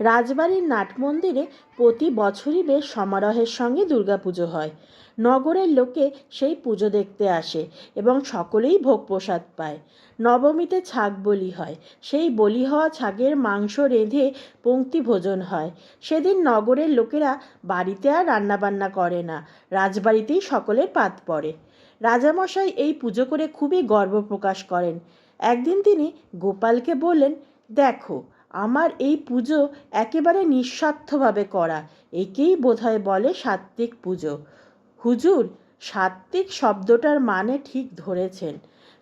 রাজবাড়ির নাট মন্দিরে প্রতি বছরই বেশ সমারোহের সঙ্গে দুর্গাপুজো হয়। নগরের লোকে সেই পুজো দেখতে আসে এবং সকলেই ভোগ প্রসাদ পায়। নবমীতে ছাগ বলি হয়। সেই বলি হওয়া ছাগের মাংস রেঁধে পঙ্ক্তি ভোজন হয়। সেদিন নগরের লোকেরা বাড়িতে আর রান্নাবান্না করে না। রাজবাড়িতেই সকলের পাত পড়ে। রাজামশাই এই পুজো করে খুবই গর্ব প্রকাশ করেন। একদিন তিনি গোপালকে বললেন, দেখো আমার এই পুজো একেবারে নিঃস্বার্থভাবে করা। একেই বোধহয় বলে সাত্ত্বিক পুজো। হুজুর, সাত্ত্বিক শব্দটার মানে ঠিক ধরেছেন।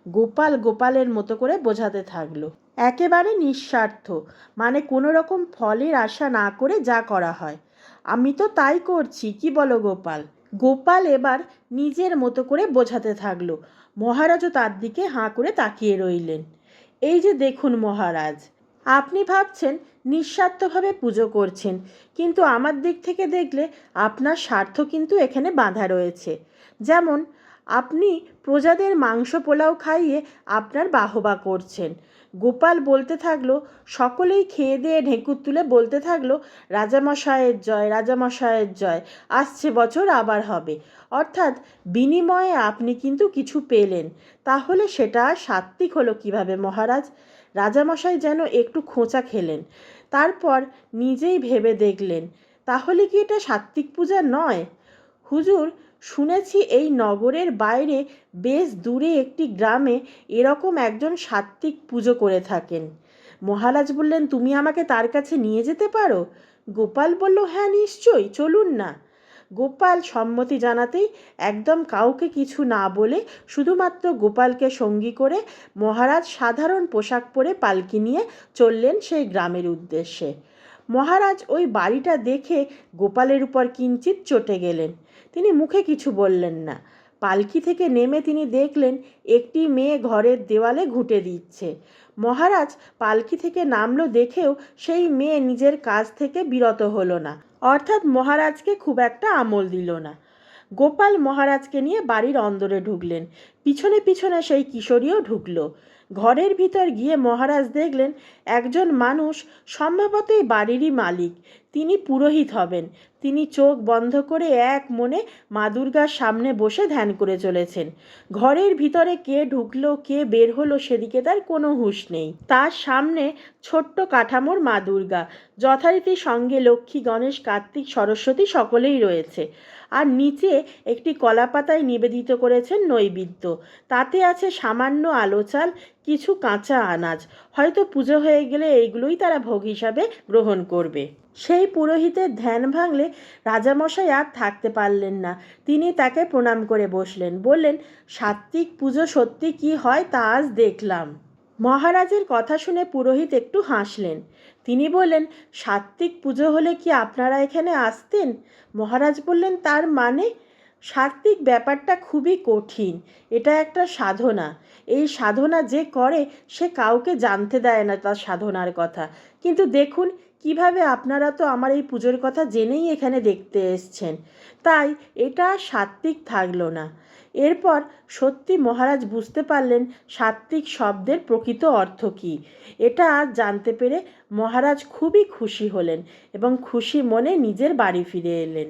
গোপাল গোপালের মতো করে বোঝাতে থাকল। একেবারে নিঃস্বার্থ মানে কোনো রকম ফলের আশা না করে যা করা হয়। আমি তো তাই করছি, কি বলো গোপাল? গোপাল এবার নিজের মতো করে বোঝাতে থাকল। মহারাজও তার দিকে হাঁ করে তাকিয়ে রইলেন। এই যে দেখুন মহারাজ আপনি ভাবছেন নিঃস্বার্থভাবে পুজো করছেন, কিন্তু আমার দিক থেকে দেখলে আপনার স্বার্থ কিন্তু এখানে বাঁধা রয়েছে। যেমন, আপনি প্রজাদের মাংস পোলাও খাইয়ে আপনার বাহবা করছেন। গোপাল বলতে থাকল, সকলেই খেয়ে দিয়ে ঢেঁকুর তুলে বলতে থাকল, রাজামশায়ের জয় রাজামশায়ের জয়, আসছে বছর আবার হবে। অর্থাৎ বিনিময়ে আপনি কিন্তু কিছু পেলেন। তাহলে সেটা সাত্ত্বিক হলো কীভাবে মহারাজ? রাজামশাই যেন একটু খোঁচা খেলেন। তারপর নিজেই ভেবে দেখলেন, তাহলে কি এটা সাত্ত্বিক পূজা নয়? হুজুর, শুনেছি এই নগরের বাইরে বেশ দূরে একটি গ্রামে এরকম একজন সাত্ত্বিক পুজো করে থাকেন। মহারাজ বললেন, তুমি আমাকে তার কাছে নিয়ে যেতে পারো? গোপাল বলল হ্যাঁ নিশ্চয়ই, চলুন না। গোপাল সম্মতি জানাতেই একদম কাউকে কিছু না বলে শুধুমাত্র গোপালকে সঙ্গী করে মহারাজ সাধারণ পোশাক পরে পালকি নিয়ে চললেন সেই গ্রামের উদ্দেশ্যে। মহারাজ ওই বাড়িটা দেখে গোপালের উপর কিঞ্চিত চটে গেলেন। তিনি মুখে কিছু বললেন না। পালকি থেকে নেমে তিনি দেখলেন একটি মেয়ে ঘরের দেওয়ালে ঘুঁটে দিচ্ছে। মহারাজ পালকি থেকে নামলো দেখেও সেই মেয়ে নিজের কাজ থেকে বিরত হলো না। অর্থাৎ মহারাজকে খুব একটা আমল দিল না। গোপাল মহারাজকে নিয়ে বাড়ির অন্দরে ঢুকলেন। পিছনে পিছনে সেই কিশোরীও ঢুকলো। ঘরের ভিতর গিয়ে মহারাজ দেখলেন, একজন মানুষ সম্ভবতই বাড়িরই মালিক। তিনি পুরোহিত হবেন। তিনি চোখ বন্ধ করে এক মনে মা দুর্গার সামনে বসে ধ্যান করে চলেছেন। ঘরের ভিতরে কে ঢুকলো, কে বের হলো সেদিকে তার কোনো হুঁশ নেই। তার সামনে ছোট্ট কাঠামোর মা দুর্গা। যথারীতি সঙ্গে লক্ষ্মী, গণেশ, কার্তিক, সরস্বতী সকলেই রয়েছে। আর নিচে একটি কলাপাতায় নিবেদিত করেছেন নৈবেদ্য। তাতে আছে সামান্য আলো চাল, কিছু কাঁচা আনাজ। হয়তো পুজো হয়ে গেলে এইগুলোই তারা ভোগ হিসাবে গ্রহণ করবে। সেই পুরোহিতের ধ্যান ভাঙলে রাজামশাই আর থাকতে পারলেন না। তিনি তাকে প্রণাম করে বসলেন, বললেন, সাত্ত্বিক পুজো সত্যি কি হয় তা আজ দেখলাম। মহারাজের কথা শুনে পুরোহিত একটু হাসলেন। তিনি বললেন, সাত্ত্বিক পুজো হলে কি আপনারা এখানে আসতেন? মহারাজ বললেন, তার মানে সাত্ত্বিক ব্যাপারটা খুবই কঠিন, এটা একটা সাধনা। এই সাধনা যে করে, সে কাউকে জানতে দেয় না তার সাধনার কথা। কিন্তু দেখুন, কীভাবে আপনারা তো আমার এই পুজোর কথা জেনেই এখানে দেখতে এসছেন। তাই এটা সাত্ত্বিক থাকল না। এরপর সত্যি মহারাজ বুঝতে পারলেন সাত্ত্বিক শব্দের প্রকৃত অর্থ কী। এটা আজ জানতে পেরে মহারাজ খুবই খুশি হলেন এবং খুশি মনে নিজের বাড়ি ফিরে এলেন।